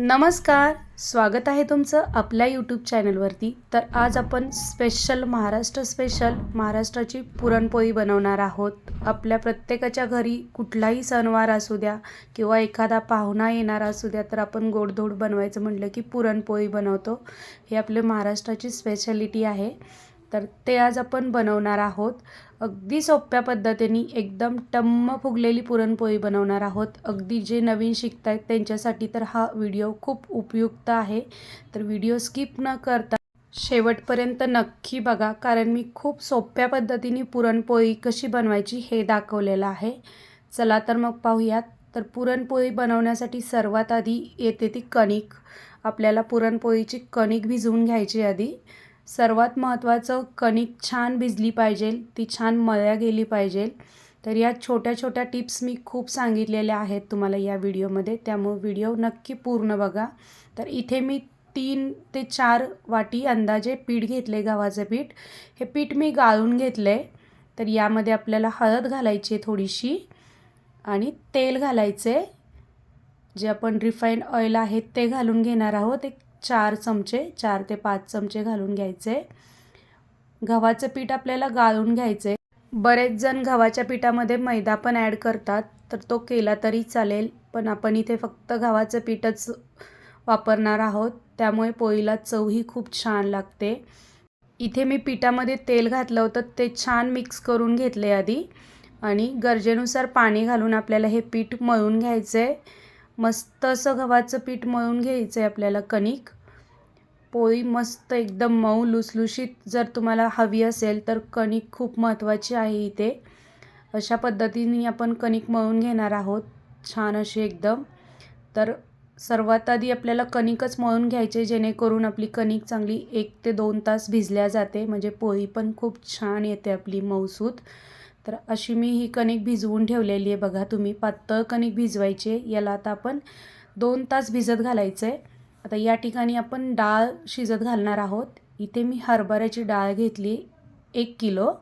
नमस्कार स्वागत आहे तुमचं आपल्या यूट्यूब चॅनलवरती तर आज आपण स्पेशल महाराष्ट्र स्पेशल महाराष्ट्राची पुरणपोळी बनवणार आहोत. आपल्या प्रत्येकाच्या घरी कुठलाही सणवार असू द्या किंवा एखादा पाहुणा येणार असू द्या तर आपण गोडधोड बनवायचं म्हटलं की पुरणपोळी बनवतो. हे आपले महाराष्ट्राची स्पेशालिटी आहे. तर ते आज आपण बनवणार आहोत. अगदी सोप्या पद्धतीने एकदम टम्म फुगलेली पुरणपोळी बनवणार आहोत. अगदी जे नवीन शिकत आहेत त्यांच्यासाठी तर हा व्हिडिओ खूप उपयुक्त आहे. तर व्हिडिओ स्किप न करता शेवटपर्यंत नक्की बघा कारण मी खूप सोप्या पद्धतीने पुरणपोळी कशी बनवायची हे दाखवलेलं आहे. चला तर मग पाहूयात. तर पुरणपोळी बनवण्यासाठी सर्वात आधी येते ती कणिक. आपल्याला पुरणपोळीची कणिक भिजवून घ्यायची आधी. सर्वात महत्त्वाचं कणिक छान भिजली पाहिजे ती छान मळल्या गेली पाहिजे. तर या छोट्या छोट्या टिप्स मी खूप सांगितलेल्या आहेत तुम्हाला या व्हिडिओमध्ये त्यामुळे व्हिडिओ नक्की पूर्ण बघा. तर इथे मी तीन ते चार वाटी अंदाजे पीठ घेतले गव्हाचं पीठ. हे पीठ मी गाळून घेतलं आहे तर यामध्ये आपल्याला हळद घालायची आहे थोडीशी आणि तेल घालायचे. जे आपण रिफाईंड ऑइल आहे ते घालून घेणार आहोत. एक चार चमचे चार ते पाच चमचे घालून घ्यायचे. गव्हाचं पीठ आपल्याला गाळून घ्यायचे बरेच जण गव्हाच्या पिठामध्ये मैदा पण ॲड करतात तर तो केला तरी चालेल पण आपण इथे फक्त गव्हाचं पीठच वापरणार आहोत त्यामुळे पोळीला चवही खूप छान लागते. इथे मी पिठामध्ये तेल घातलं होतं ते छान मिक्स करून घेतले आधी. आणि गरजेनुसार पाणी घालून आपल्याला हे पीठ मळून घ्यायचं आहे मस्त असं गव्हाचं पीठ मळून घ्यायचं आहे आपल्याला कणिक. पोळी मस्त एकदम मऊ लुसलुशीत जर तुम्हाला हवी असेल तर कणिक खूप महत्त्वाची आहे इथे. अशा पद्धतीने आपण कणिक मळून घेणार आहोत छान अशी एकदम. तर सर्वात आधी आपल्याला कणिकच मळून घ्यायचे जेणेकरून आपली कणिक चांगली एक ते दोन तास भिजल्या जाते. म्हणजे पोळी पण खूप छान येते आपली मऊसूत. तर अशी मी ही कणिक भिजवून ठेवलेली आहे. बघा तुम्ही पातळ कणिक भिजवायची याला आता आपण दोन तास भिजत घालायचं आहे आता या ठिकाणी आपण डाळ शिजत घालणार आहोत. इथे मी हरभऱ्याची डाळ घेतली एक किलो.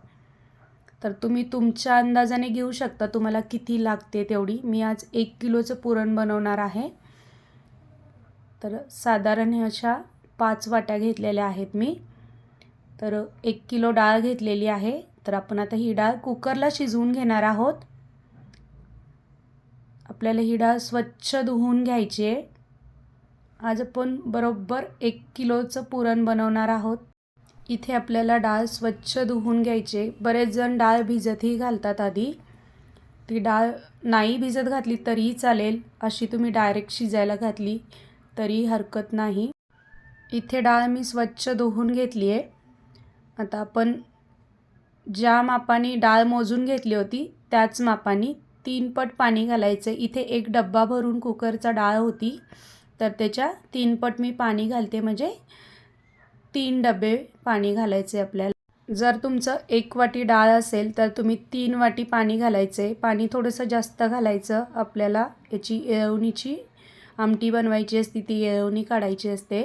तर तुम्ही तुमच्या अंदाजाने घेऊ शकता तुम्हाला किती लागते तेवढी. मी आज एक किलोचं पुरण बनवणार आहे. तर साधारण अशा पाच वाट्या घेतलेल्या आहेत मी. तर एक किलो डाळ घेतलेली आहे. तर आपण आता ही डाळ कुकरला शिजवून घेणार आहोत. आपल्याला ही डाळ स्वच्छ धुवून घ्यायची आहे. आज आपण बरोबर एक किलोचं पुरण बनवणार आहोत. इथे आपल्याला डाळ स्वच्छ धुवून घ्यायचे बरेच जण डाळ भिजतही घालतात आधी. ती डाळ नाही भिजत घातली तरीही चालेल. अशी तुम्ही डायरेक्ट शिजायला घातली तरी हरकत नाही. इथे डाळ मी स्वच्छ धुवून घेतली आहे. आता आपण ज्या मापाने डाळ मोजून घेतली होती त्याच मापाने तीन पट पाणी घालायचं. इथे एक डब्बा भरून कुकरचा डाळ होती तर त्याच्या तीन पट मी पाणी घालते. म्हणजे तीन डबे पाणी घालायचे आपल्याला. जर तुमचं एक वाटी डाळ असेल तर तुम्ही तीन वाटी पाणी घालायचे. पाणी थोडंसं जास्त घालायचं. आपल्याला याची येळवणीची आमटी बनवायची असते ती येळवणी काढायची असते.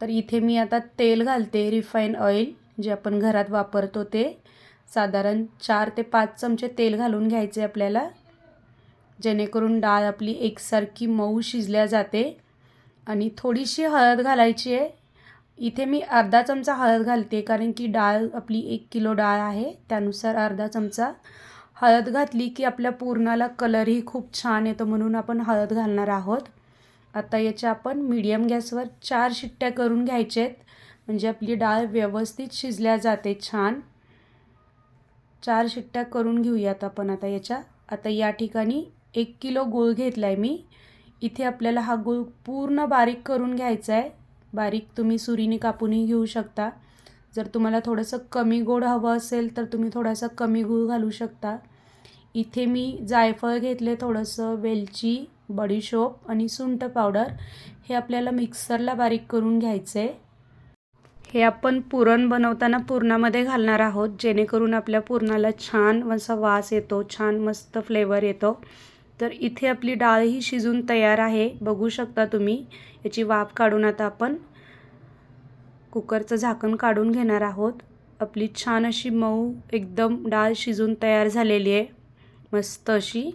तर इथे मी आता तेल घालते रिफाईन ऑइल जे आपण घरात वापरतो ते. साधारण चार ते पाच चमचे तेल घालून घ्यायचे आपल्याला. जेणेकरून डाळ आपली एकसारखी मऊ शिजल्या जाते. आणि थोडीशी हळद घालायची आहे. इथे मी अर्धा चमचा हळद घालते कारण की डाळ आपली एक किलो डाळ आहे. त्यानुसार अर्धा चमचा हळद घातली की आपल्या पूर्णाला कलरही खूप छान येतो म्हणून आपण हळद घालणार आहोत. आता याच्या आपण मीडियम गॅसवर चार शिट्ट्या करून घ्यायच्या आहेत म्हणजे आपली डाळ व्यवस्थित शिजल्या जाते छान. चार शिट्ट्या करून घेऊयात आपण आता याच्या. आता या ठिकाणी एक किलो गूळ घेतला आहे मी. इथे आपल्याला हा गूळ पूर्ण बारीक करून घ्यायचा आहे बारीक तुम्ही सुरीने कापूनही घेऊ शकता. जर तुम्हाला थोडंसं कमी गोड हवं असेल तर तुम्ही थोडासा कमी गूळ घालू शकता. इथे मी जायफळ घेतले थोडंसं वेलची बडीशोप आणि सुंठ पावडर. हे आपल्याला मिक्सरला बारीक करून घ्यायचं आहे हे आपण पुरण बनवताना पुरणामध्ये घालणार आहोत जेणेकरून आपल्या पुरणाला छान असा वास येतो छान मस्त फ्लेवर येतो. तर इथे आपली डाळ ही शिजून तयार आहे बघू शकता तुम्ही. याची वाफ काढून आता आपण कुकरचं झाकण काढून घेणार आहोत. आपली छान अशी मऊ एकदम डाळ शिजून तयार झालेली आहे मस्त अशी.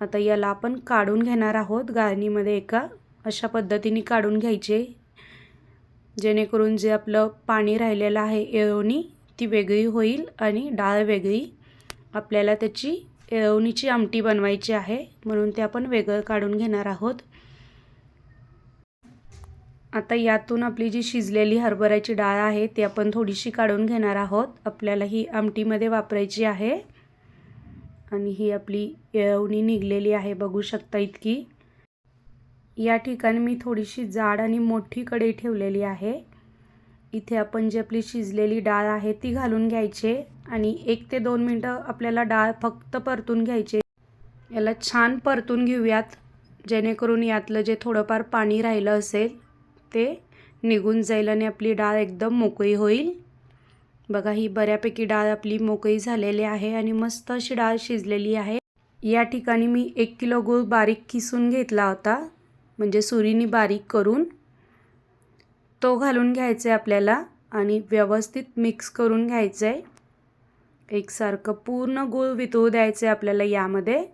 आता याला आपण काढून घेणार आहोत गाळणीमध्ये एका. अशा पद्धतीने काढून घ्यायचे. जेणेकरून जे आपलं पाणी राहिलेलं आहे येळवणी ती वेगळी होईल आणि डाळ वेगळी आपल्याला त्याची येळवणीची आमटी बनवायची आहे म्हणून ते आपण वेगळं काढून घेणार आहोत. आता यातून आपली जी शिजलेली हरभऱ्याची डाळ आहे ती आपण थोडीशी काढून घेणार आहोत. आपल्याला ही आमटीमध्ये वापरायची आहे. आणि ही आपली येळवणी निघलेली आहे बघू शकता इतकी. या ठिकाणी मी थोडीशी जाड आणि मोठी कढई ठेवलेली आहे. इथे आपण जी आपली शिजलेली डाळ आहे ती घालून घ्यायचे आणि एक ते दोन मिनटं आपल्याला डाळ फक्त परतून घ्यायचे. याला छान परतून घेऊयात. जेणेकरून यातलं जे थोडंफार पाणी राहिलं असेल ते निघून जाईल आणि आपली डाळ एकदम मोकळी होईल. बघा ही बऱ्यापैकी डाळ आपली मोकळी झालेली आहे आणि मस्त अशी डाळ शिजलेली आहे. या ठिकाणी मी एक किलो गूळ बारीक किसून घेतला होता. म्हणजे सुरीनी बारीक करून तो घालून घ्यायचा आहे आपल्याला आणि व्यवस्थित मिक्स करून घ्यायचं आहे एकसारखं पूर्ण गूळ वितळू द्यायचं आहे आपल्याला यामध्ये.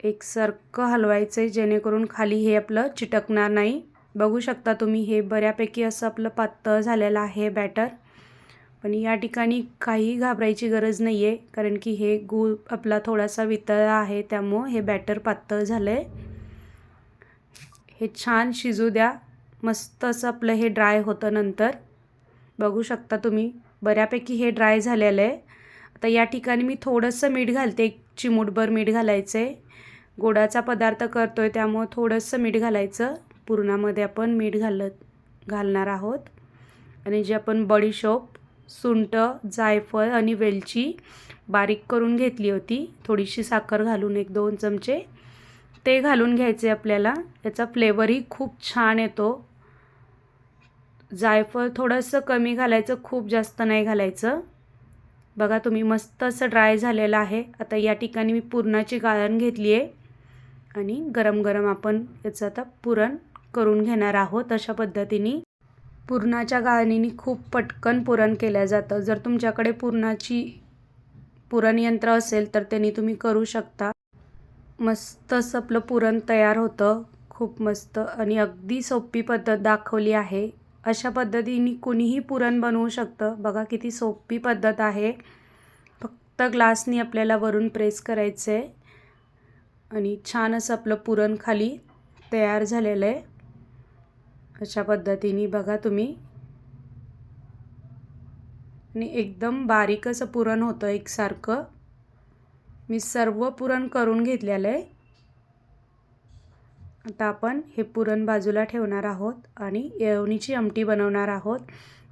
एकसारखं हलवायचं आहे जेणेकरून खाली हे आपलं चिटकणार नाही. बघू शकता तुम्ही हे बऱ्यापैकी असं आपलं पातळ झालेलं आहे बॅटर पण या ठिकाणी काही घाबरायची गरज नाही आहे कारण की हे गूळ आपला थोडासा वितळला आहे त्यामुळं हे बॅटर पातळ झालं आहे हे छान शिजू द्या. मस्त असं आपलं हे ड्राय होतं नंतर. बघू शकता तुम्ही बऱ्यापैकी हे ड्राय झालेलं आहे. आता या ठिकाणी मी थोडंसं मीठ घालते एक चिमूटभर मीठ घालायचं आहे गोडाचा पदार्थ करतो आहे त्यामुळं थोडंसं मीठ घालायचं. पुरणामध्ये आपण मीठ घालत घालणार आहोत. आणि जे आपण बडीशोप सुंट जायफळ आणि वेलची बारीक करून घेतली होती थोडीशी साखर घालून एक दोन चमचे. ते घालून घ्यायचे आपल्याला. याचा फ्लेवरही खूप छान येतो. जायफळ थोडंसं कमी घालायचं खूप जास्त नाही घालायचं. बघा तुम्ही मस्त असं ड्राय झालेलं आहे. आता या ठिकाणी मी पुरणाची गाळण घेतली आहे आणि गरम गरम आपण याचं आता पुरण करून घेणार आहोत अशा पद्धतीने. पुरणाच्या गाळणीने खूप पटकन पुरण केलं जातं. जर तुमच्याकडे पुरणाची पुरणयंत्र असेल तर त्यांनी तुम्ही करू शकता. मस्त असं आपलं पुरण तयार होतं. खूप मस्त आणि अगदी सोपी पद्धत दाखवली आहे. अशा पद्धतीने कुणीही पुरण बनवू शकतं. बघा किती सोपी पद्धत आहे. फक्त ग्लासनी आपल्याला वरून प्रेस करायचं आहे आणि छान असं आपलं पुरण खाली तयार झालेलं आहे. अशा पद्धतीने बघा तुम्ही. आणि एकदम बारीक असं पुरण होतं एकसारखं. मी सर्व पुरण करून घेतलेलं आहे. आता आपण हे पुरण बाजूला ठेवणार आहोत आणि येवणीची आमटी बनवणार आहोत.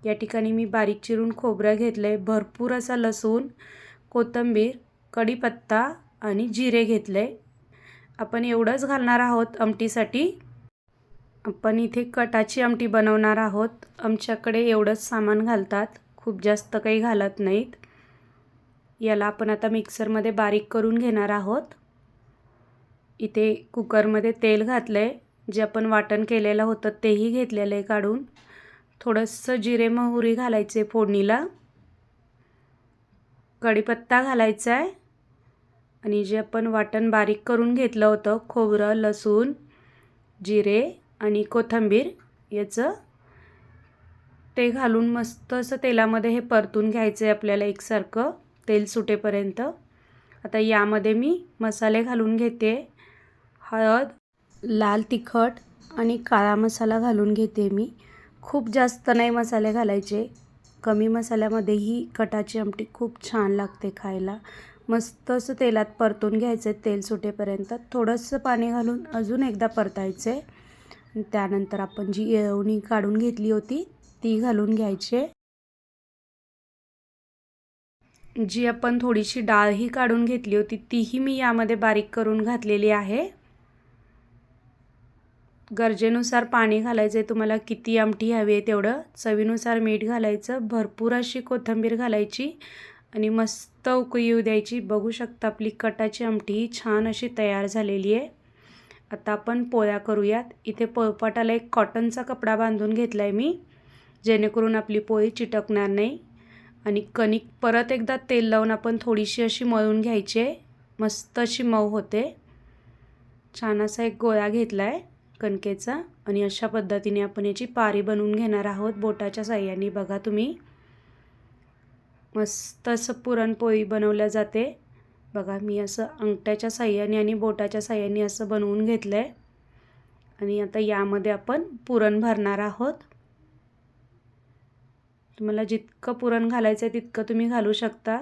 या ठिकाणी मी बारीक चिरून खोबरं घेतलं आहे भरपूर असा लसूण कोथिंबीर कढीपत्ता आणि जिरे घेतले आपण एवढंच घालणार आहोत आमटीसाठी. आपण इथे कटाची आमटी बनवणार आहोत. आमच्याकडे एवढंच सामान घालतात. खूप जास्त काही घालत नाहीत. याला आपण आता मिक्सरमध्ये बारीक करून घेणार आहोत. इथे कुकरमध्ये तेल घातलं आहे जे आपण वाटण केलेलं होतं तेही घेतलेलं आहे काढून. थोडंसं जिरे मोहरी घालायचे फोडणीला. कढीपत्ता घालायचा आहे. आणि जे आपण वाटण बारीक करून घेतलं होतं खोबरं लसूण जिरे आणि कोथिंबीर याचं ते घालून मस्त असं तेलामध्ये हे परतून घ्यायचं आहे आपल्याला एकसारखं. तेल सुटेपर्यंत. आता यामध्ये मी मसाले घालून घेते. हळद लाल तिखट आणि काळा मसाला घालून घेते मी. खूप जास्त नाही मसाले घालायचे. कमी मसाल्यामध्येही कटाची आमटी खूप छान लागते खायला. मस्त असं तेलात परतून घ्यायचं तेल सुटेपर्यंत. थोडंसं पाणी घालून अजून एकदा परतायचे. त्यानंतर आपण जी येळवणी काढून घेतली होती ती घालून घ्यायची. जी आपण थोडीशी डाळही काढून घेतली होती तीही मी यामध्ये बारीक करून घातलेली आहे. गरजेनुसार पाणी घालायचं आहे तुम्हाला किती आमटी हवी आहे तेवढं. चवीनुसार मीठ घालायचं भरपूर अशी कोथिंबीर घालायची आणि मस्त उकळी येऊ द्यायची. बघू शकता आपली कटाची आमटी छान अशी तयार झालेली आहे. आता आपण पोळ्या करूयात. इथे पोळपाटाला एक कॉटनचा कपडा बांधून घेतला आहे मी जेणेकरून आपली पोळी चिटकणार नाही. आणि कणिक परत एकदा तेल लावून आपण थोडीशी अशी मळून घ्यायची आहे. मस्त अशी मऊ होते. छान असा एक गोळा घेतला आहे कणकेचा आणि अशा पद्धतीने आपण याची पारी बनवून घेणार आहोत बोटाच्या साह्याने. बघा तुम्ही. मस्त असं पुरणपोळी बनवल्या जाते. बघा मी असं अंगठ्याच्या साह्याने आणि बोटाच्या साह्याने असं बनवून घेतलं आहे आणि आता यामध्ये आपण पुरण भरणार आहोत. तुम्हाला जितकं पुरण घालायचं आहे तितकं तुम्ही घालू शकता.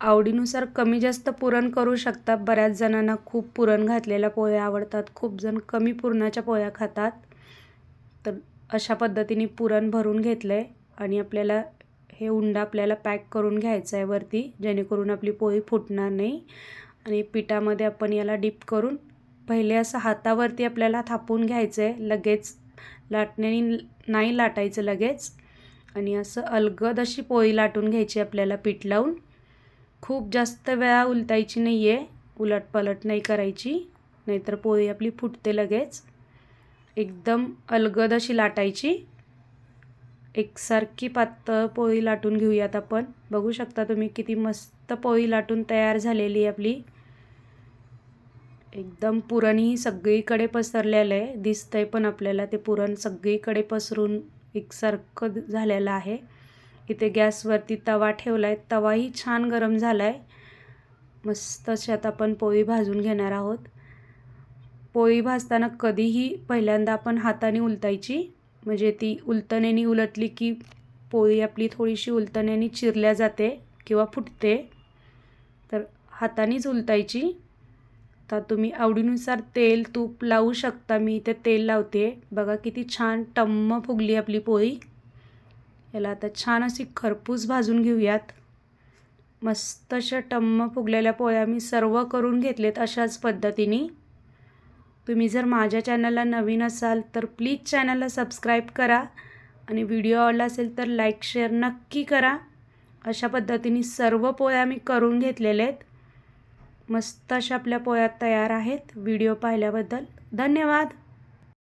आवडीनुसार कमी जास्त पुरण करू शकता. बऱ्याच जणांना खूप पुरण घातलेल्या पोळ्या आवडतात. खूप जण कमी पुरणाच्या पोळ्या खातात. तर अशा पद्धतीने पुरण भरून घेतलं आहे आणि आपल्याला हे उंडा आपल्याला पॅक करून घ्यायचं आहे वरती जेणेकरून आपली पोळी फुटणार नाही. आणि पिठामध्ये आपण याला डीप करून पहिले असं हातावरती आपल्याला थापून घ्यायचं आहे लगेच लाटण्याने नाही लाटायचं लगेच. आणि असं अलगद अशी पोळी लाटून घ्यायची आपल्याला पीठ लावून. खूप जास्त वेळा उलटायची नाही आहे उलटपलट नाही करायची नाहीतर पोळी आपली फुटते लगेच. एकदम अलगद अशी लाटायची. एकसारखी पातळ पोळी लाटून घेऊयात आपण. बघू शकता तुम्ही किती मस्त पोळी लाटून तयार झालेली आहे आपली. एकदम पुरणही सगळीकडे पसरलेलं आहे. दिसतंय पण आपल्याला ते पुरण सगळीकडे पसरून एकसारखं झालेलं आहे. इथे गॅसवरती तवा ठेवला आहे तवाही छान गरम झाला आहे मस्त अशात आपण पोळी भाजून घेणार आहोत. पोळी भाजताना कधीही पहिल्यांदा आपण हाताने उलटायची म्हणजे ती उलतण्याने उलटली की पोळी आपली थोडीशी उलतण्याने चिरल्या जाते किंवा फुटते. तर हातानेच उलटायची तर तुम्ही आवडीनुसार तेल तूप लावू शकता. मी इथे तेल लावते. बघा किती छान टम्म फुगली आपली पोळी. याला आता छान अशी खरपूस भाजून घेऊयात. मस्त अशा टम्म फुगलेल्या पोळ्या मी सर्व करून घेतलेत अशाच पद्धतीने. तुम्ही जर माझ्या चॅनलला नवीन असाल तर प्लीज चॅनलला सबस्क्राईब करा आणि व्हिडिओ आवडला असेल तर लाईक शेअर नक्की करा. अशा पद्धतीने सर्व पोळ्या मी करून घेतलेल्या आहेत मस्त अशा आपल्या पोळ्यात तयार आहेत. व्हिडिओ पाहिल्याबद्दल धन्यवाद.